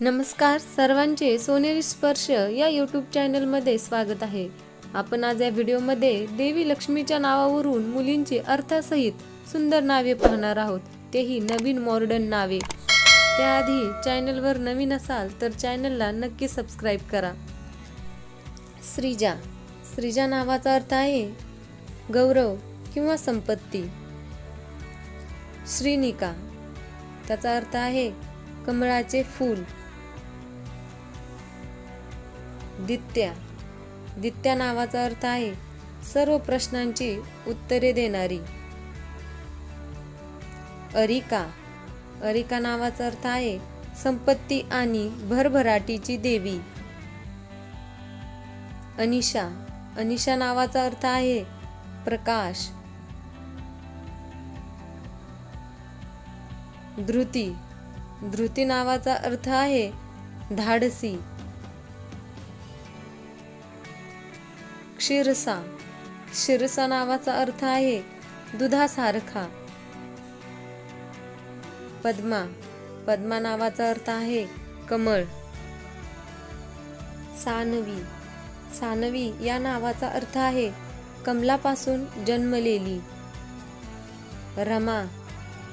नमस्कार सर्वांचे सोनेरी स्पर्श या यूट्यूब चॅनलमध्ये स्वागत आहे. आपण आज या व्हिडिओमध्ये देवी लक्ष्मीच्या नावावरून मुलींची अर्थासहित सुंदर नावे पाहणार आहोत. तेही नवीन मॉडर्न नावे. त्याआधी चॅनलवर नवीन असाल तर चॅनलला नक्की सबस्क्राईब करा. श्रीजा. श्रीजा नावाचा अर्थ आहे गौरव किंवा संपत्ती. श्रीनिका. त्याचा अर्थ आहे कमळाचे फूल. दित्या. दित्या नावाचा अर्थ आहे सर्व प्रश्नांची उत्तरे देणारी. अरिका. अरिका नावाचा अर्थ आहे संपत्ती आणि भरभराटीची देवी. अनिशा. अनिशा नावाचा अर्थ आहे प्रकाश. धृती. धृती नावाचा अर्थ आहे धाडसी. क्षीरसा क्षीरसा नावाचा अर्थ आहे दुधासारखा. पद्मा. पद्मा नावाचा अर्थ आहे कमळ. सानवी. सानवी या नावाचा अर्थ आहे कमलापासून जन्मलेली. रमा.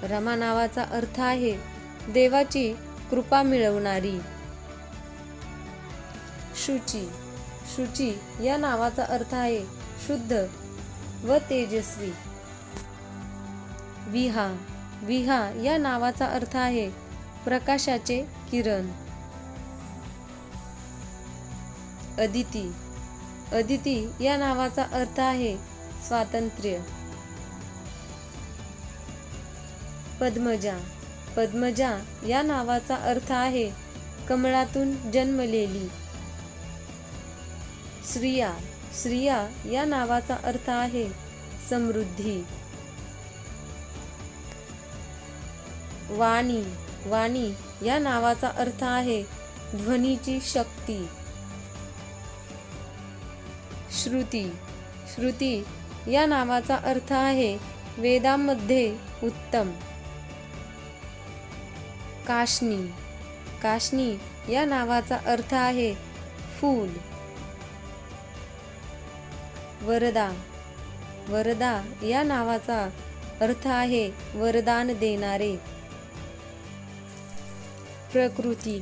रमा नावाचा अर्थ आहे देवाची कृपा मिळवणारी. शुची. शुची या नावाचा अर्थ आहे शुद्ध व तेजस्वी. विहा. विहा या नावाचा अर्थ आहे प्रकाशाचे किरण. अदिती. अदिती या नावाचा अर्थ आहे स्वातंत्र्य. पद्मजा. पद्मजा या नावाचा अर्थ आहे कमळातून जन्मलेली. श्रिया श्रिया या नावाचा अर्थ आहे समृद्धी. वाणी वाणी या नावाचा अर्थ आहे ध्वनीची शक्ती. श्रुती श्रुती या नावाचा अर्थ आहे वेदांमध्ये उत्तम. काशनी काशनी या नावाचा अर्थ आहे फूल. वरदा. वरदा या नावाचा अर्थ आहे वरदान देणारे. प्रकृती.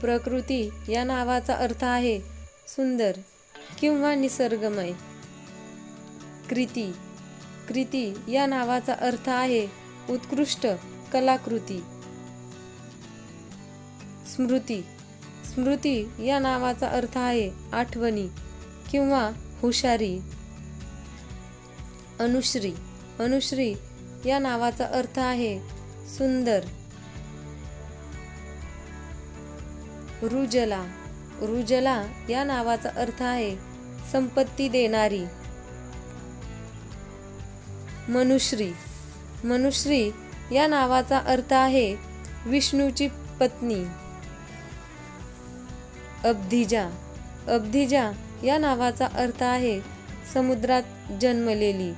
प्रकृती या नावाचा अर्थ आहे सुंदर किंवा निसर्गमय. कृती. कृती या नावाचा अर्थ आहे उत्कृष्ट कलाकृती. स्मृती. स्मृती या नावाचा अर्थ आहे आठवणी किंवा हुशारी. अनुश्री. अनुश्री या नावाचा अर्थ आहे सुंदर. रुजला. रुजला या नावाचा अर्थ आहे संपत्ती देणारी. मनुश्री. मनुश्री या नावाचा अर्थ आहे विष्णूची पत्नी. अब्धिजा. अब्धिजा या नावाचा अर्थ आहे समुद्रात जन्मलेली.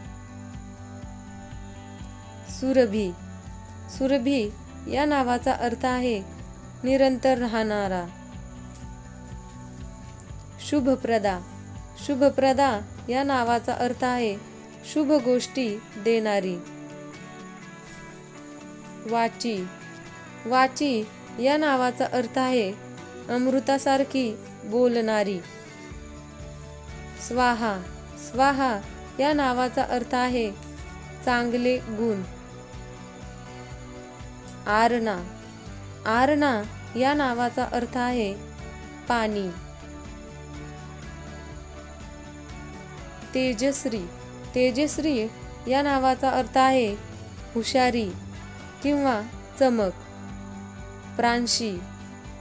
सुरभी. सुरभी या नावाचा अर्थ आहे निरंतर राहणारा. शुभप्रदा. शुभप्रदा या नावाचा अर्थ आहे शुभ गोष्टी देणारी. वाची. वाची या नावाचा अर्थ आहे अमृतासारखी बोलणारी. स्वाहा. स्वाहा या नावाचा अर्थ आहे चांगले गुण. आरणा. आरणा या नावाचा अर्थ आहे पाणी. तेजश्री. तेजश्री या नावाचा अर्थ आहे हुशारी किंवा चमक. प्रांशी.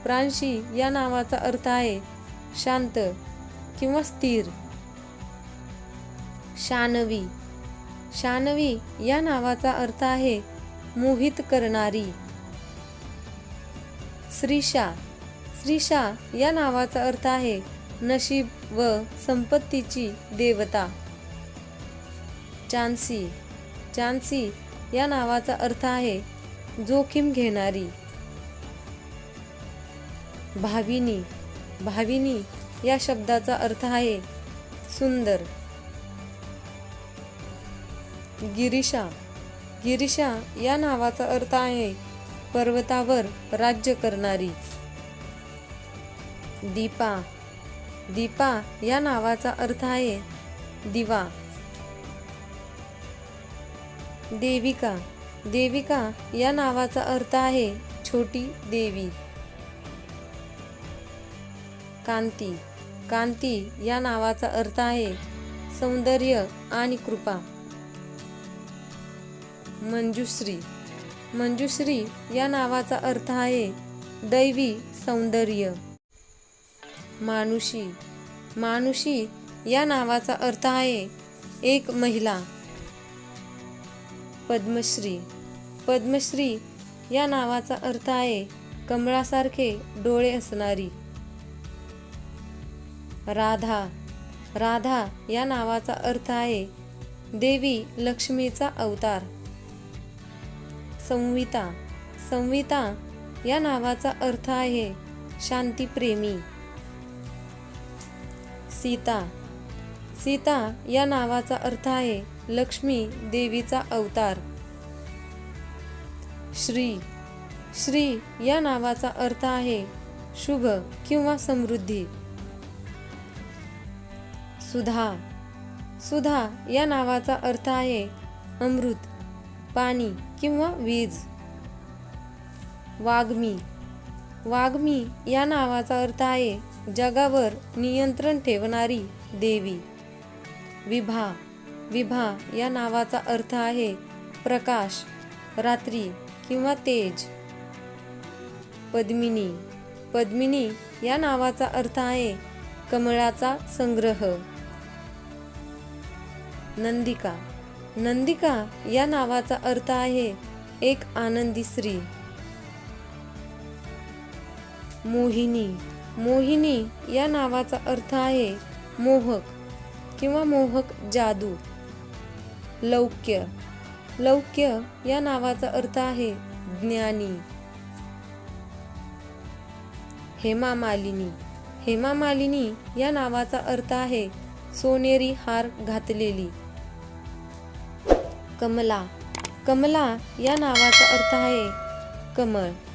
प्रांशी या नावाचा अर्थ आहे शांत किंवा स्थिर. शानवी. शानवी या नावाचा अर्थ आहे मोहित करणारी. श्रीशा श्रीशा या नावाचा अर्थ आहे नशीब व संपत्तीची देवता. चान्सी चान्सी या नावाचा अर्थ आहे जोखीम घेणारी. भाविनी. भाविनी या शब्दाचा अर्थ आहे सुंदर. गिरीशा. गिरीशा या नावाचा अर्थ आहे पर्वतावर राज्य करणारी. दीपा. दीपा या नावाचा अर्थ आहे दिवा. देविका. देविका या नावाचा अर्थ आहे छोटी देवी. कांती. कांती या नावाचा अर्थ आहे सौंदर्य आणि कृपा. मंजुश्री. मंजुश्री या नावाचा अर्थ आहे दैवी सौंदर्य. मानुषी. मानुषी या नावाचा अर्थ आहे एक महिला. पद्मश्री. पद्मश्री या नावाचा अर्थ आहे कमळासारखे डोळे असणारी. राधा. राधा या नावाचा अर्थ आहे देवी लक्ष्मीचा अवतार. संविता. संविता या नावाचा अर्थ आहे शांतीप्रेमी. सीता. सीता या नावाचा अर्थ आहे लक्ष्मी देवीचा अवतार. श्री. श्री या नावाचा अर्थ आहे शुभ किंवा समृद्धी. सुधा. सुधा या नावाचा अर्थ आहे अमृत. पाणी किंवा वीज. वाग्मी वाग्मी या नावाचा अर्थ आहे जगावर नियंत्रण ठेवणारी देवी. विभा. विभा या नावाचा अर्थ आहे प्रकाश रात्री किंवा तेज. पद्मिनी. पद्मिनी या नावाचा अर्थ आहे कमळाचा संग्रह. नंदिका. नंदिका या नावाचा अर्थ आहे एक आनंदी स्त्री. मोहिनी. मोहिनी या नावाचा अर्थ आहे मोहक किंवा मोहक जादू. लौक्य. लौक्य या नावाचा अर्थ आहे ज्ञानी. हेमा मालिनी. हेमा मालिनी या नावाचा अर्थ आहे सोनेरी हार घातलेली. कमला. कमला या नावाचा अर्थ आहे कमळ.